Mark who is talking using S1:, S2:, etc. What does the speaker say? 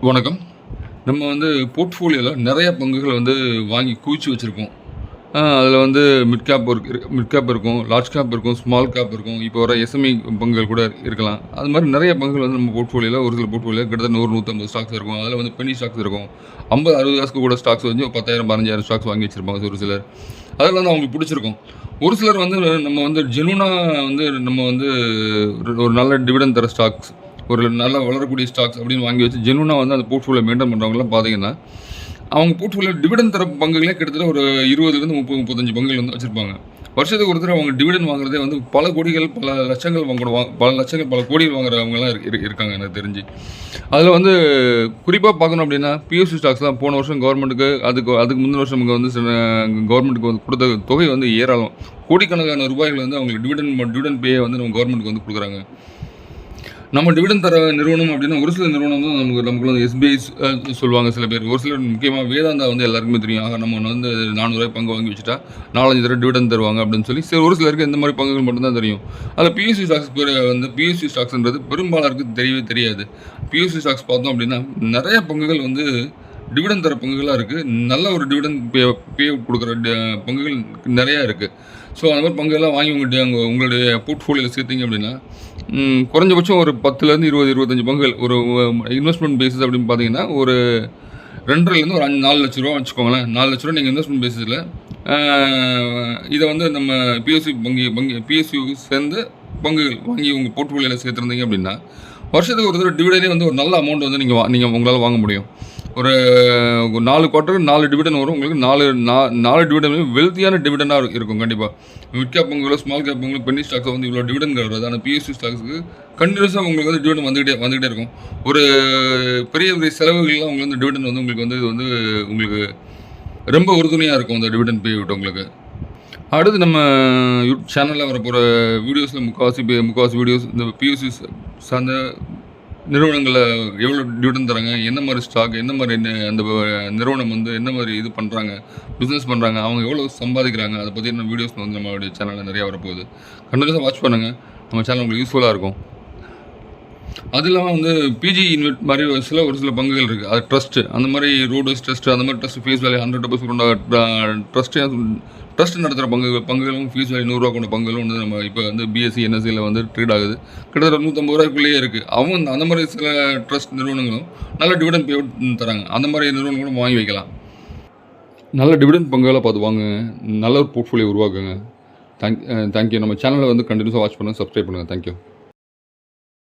S1: வணக்கம். நம்ம வந்து போர்ட்ஃபோலியோவில் நிறைய பங்குகள் வந்து வாங்கி குவிச்சு வச்சுருக்கோம். அதில் வந்து மிட் கேப் இருக்கு மிட் கேப் இருக்கும் லார்ஜ் கேப் இருக்கும் ஸ்மால் கேப் இருக்கும். இப்போ வர எஸ்எம்இ பங்குகள் கூட இருக்கலாம். அது மாதிரி நிறைய பங்குகள் வந்து நம்ம போர்ட்ஃபோலியோவில் ஒரு சில போர்ட்ஃபோலியோ கிட்டத்தட்ட நூறு நூற்றம்பது ஸ்டாக்ஸ் இருக்கும். அதில் வந்து பெனி ஸ்டாக்ஸ் இருக்கும். ஐம்பது அறுபது காசுக்கு கூட ஸ்டாக்ஸ் வந்து பத்தாயிரம் பதினஞ்சாயிரம் ஸ்டாக்ஸ் வாங்கி வச்சுருப்பாங்க ஒரு சிலர். அதில் வந்து அவங்களுக்கு பிடிச்சிருக்கும். ஒரு சிலர் வந்து நம்ம வந்து ஜெனுனாக வந்து நம்ம வந்து ஒரு- ஒரு நல்ல டிவிடன் தர ஸ்டாக்ஸ் ஒரு நல்லா வளரக்கூடிய ஸ்டாக்ஸ் அப்படின்னு வாங்கி வச்சு ஜென்வனாக வந்து அந்த போர்ட்ஃபோலியோ மெயின்டைன் பண்ணுறவங்களாம் பார்த்தீங்கன்னா அவங்க போர்ட்ஃபோலியோ டிவிடன் தர பங்குகளே கிட்டத்தட்ட ஒரு இருபதுலேருந்து முப்பது முப்பத்தஞ்சு பங்குகள் வந்து வச்சுருப்பாங்க. வருஷத்துக்கு ஒரு தடவை அவங்க டிவிடன் வாங்குறதே வந்து பல கோடிகள் பல லட்சங்கள் வாங்க பல லட்சங்கள் பல கோடிகள் வாங்குறவங்கலாம் இரு இருக்காங்க எனக்கு தெரிஞ்சு. அதில் வந்து குறிப்பாக பார்க்கணும் அப்படின்னா பிஎஸ்சி ஸ்டாக்ஸ்லாம் போன வருஷம் கவர்மெண்ட்டுக்கு அதுக்கு அதுக்கு முந்தின வருஷம் இங்கே வந்து கவர்மெண்ட்டுக்கு வந்து கொடுத்த தொகை வந்து ஏராளம். கோடிக்கணக்கான ரூபாய்கள் வந்து அவங்களுக்கு டிவிடன் டிவிடன் பேயை வந்து நம்ம கவர்மெண்ட்டுக்கு வந்து கொடுக்குறாங்க. நம்ம டிவிடன் தர நிறுவனம் அப்படின்னா ஒரு சில நிறுவனம் தான் நமக்கு நமக்கு வந்து எஸ்பிஐ சொல்லுவாங்க சில பேர் ஒரு சிலர் முக்கியமாக வேதாந்தா வந்து எல்லாருக்குமே தெரியும். ஆக நம்ம வந்து நானூறுரூவா பங்கு வாங்கி வச்சுட்டா நாலஞ்சு தடவை டிவிடன் தருவாங்க அப்படின்னு சொல்லி சரி ஒரு சிலருக்கு இந்த மாதிரி பங்குகள் மட்டும்தான் தெரியும். அதில் பிஎஸ்சி ஸ்டாக்ஸ் வந்து பிஎஸ்சி ஸ்டாக்ஸ்ன்றது பெரும்பாலருக்கு தெரியவே தெரியாது. பிஎஸ்சி ஸ்டாக்ஸ் பார்த்தோம் அப்படின்னா நிறைய பங்குகள் வந்து டிவிடன் தர பங்குகளாக இருக்குது நல்ல ஒரு டிவிடன் பே பே கொடுக்குற பங்குகள் நிறையா இருக்குது ஸோ அந்த மாதிரி பங்குகள்லாம் வாங்கி உங்கள்கிட்ட அங்கே உங்களுடைய போர்ட்ஃபோலியோவில் சேர்த்தீங்க அப்படின்னா குறைஞ்சபட்சம் ஒரு பத்துலேருந்து இருபது இருபத்தஞ்சி பங்குகள் ஒரு இன்வெஸ்ட்மெண்ட் பேசிஸ் அப்படின்னு பார்த்தீங்கன்னா ஒரு ரெண்டரைலேருந்து ஒரு அஞ்சு நாலு லட்ச ரூபா வச்சுக்கோங்களேன். நாலு லட்ச ரூபா நீங்கள் இன்வெஸ்ட்மெண்ட் பேசிஸில் இதை வந்து நம்ம பிஎஸ்சி பங்கு பங்கு பிஎஸ்சி சேர்ந்து பங்குகள் வாங்கி உங்கள் போர்ட்ஃபோலியோவில் சேர்த்துருந்தீங்க அப்படின்னா வருஷத்துக்கு ஒரு தடவை டிவிடனே வந்து ஒரு நல்ல அமௌண்ட் வந்து நீங்கள் வா நீங்கள் உங்களால் வாங்க முடியும். ஒரு நாலு குவார்ட்டர் நாலு டிவிடன் வரும். உங்களுக்கு நாலு நாலு டிவிடன் வெல்த்தியான டிவிடனாக இருக்கும் கண்டிப்பாக மிட் கேப் பங்குகளோ ஸ்மால் கேப் உங்களுக்கு பெண்ணி ஸ்டாக்ஸ் வந்து இவ்வளோ டிவிடன் வருது. ஆனால் பிஎஸ்சி ஸ்டாக்ஸுக்கு கண்டினியூஸாக உங்களுக்கு வந்து டிவிடன் வந்துகிட்டே வந்துகிட்டே இருக்கும். ஒரு பெரிய பெரிய செலவுகள்லாம் உங்களுக்கு வந்து டிவிடன் வந்து உங்களுக்கு வந்து இது வந்து உங்களுக்கு ரொம்ப உறுதுணையாக இருக்கும் அந்த டிவிடன் பே விட்டு உங்களுக்கு. அடுத்து நம்ம யூடியூப் சேனலில் வரப்போகிற வீடியோஸில் முக்கால்வாசி பே- முக்கால்வாசி வீடியோஸ் இந்த பியூசி சார்ந்த நிறுவனங்களை எவ்வளோ டிவிடன் தராங்க? என்ன மாதிரி ஸ்டாக் என்ன மாதிரி அந்த நிறுவனம் வந்து என்ன மாதிரி இது பண்ணுறாங்க பிஸ்னஸ் பண்ணுறாங்க அவங்க எவ்வளோ சம்பாதிக்கிறாங்க? அதை பற்றி என்ன வீடியோஸ் வந்து நம்மளுடைய சேனலில் நிறையா வரப்போகுது. கண்டிப்பாக வாட்ச் பண்ணுங்கள் நம்ம சேனல் உங்களுக்கு யூஸ்ஃபுல்லாக இருக்கும். அது இல்லாமல் வந்து பிஜி இன்வெட் மாதிரி ஒரு சில ஒரு சில பங்குகள் இருக்குது அது ட்ரஸ்ட்டு அந்த மாதிரி ரோடஸ் ட்ரஸ்ட்டு அந்த மாதிரி ட்ரஸ்ட் ஃபீஸ் வேலை ஹண்ட்ரட் பர்சன்ட் ட்ரஸ்ட்டு ட்ரஸ்ட் நடத்துகிற பங்குகள் பங்குகளும் ஃபீஸ் வேலை நூறுரூவா கொண்ட பங்குகளும் வந்து நம்ம இப்போ வந்து பிஎஸ்சி என்எஸ்சியில் வந்து ட்ரீட் ஆகுது. கிட்டத்தட்ட நூற்றம்பது ரூபாய்க்குள்ளேயே இருக்குது அவங்க அந்த மாதிரி சில ட்ரஸ்ட் நிறுவனங்களும் நல்ல டிவிடன் பே தராங்க. அந்த மாதிரி நிறுவனங்களும் வாங்கி வைக்கலாம். நல்ல டிவிடன் பங்குகளை பார்த்து வாங்க நல்ல ஒரு போர்ட்ஃபோலியோ உருவாக்குங்க. தேங்க் தேங்க்யூ நம்ம சேனலை வந்து கண்டினியூஸாக வாட்ச் பண்ணுங்கள் சப்ஸ்கிரைப் பண்ணுங்கள் தேங்க்யூ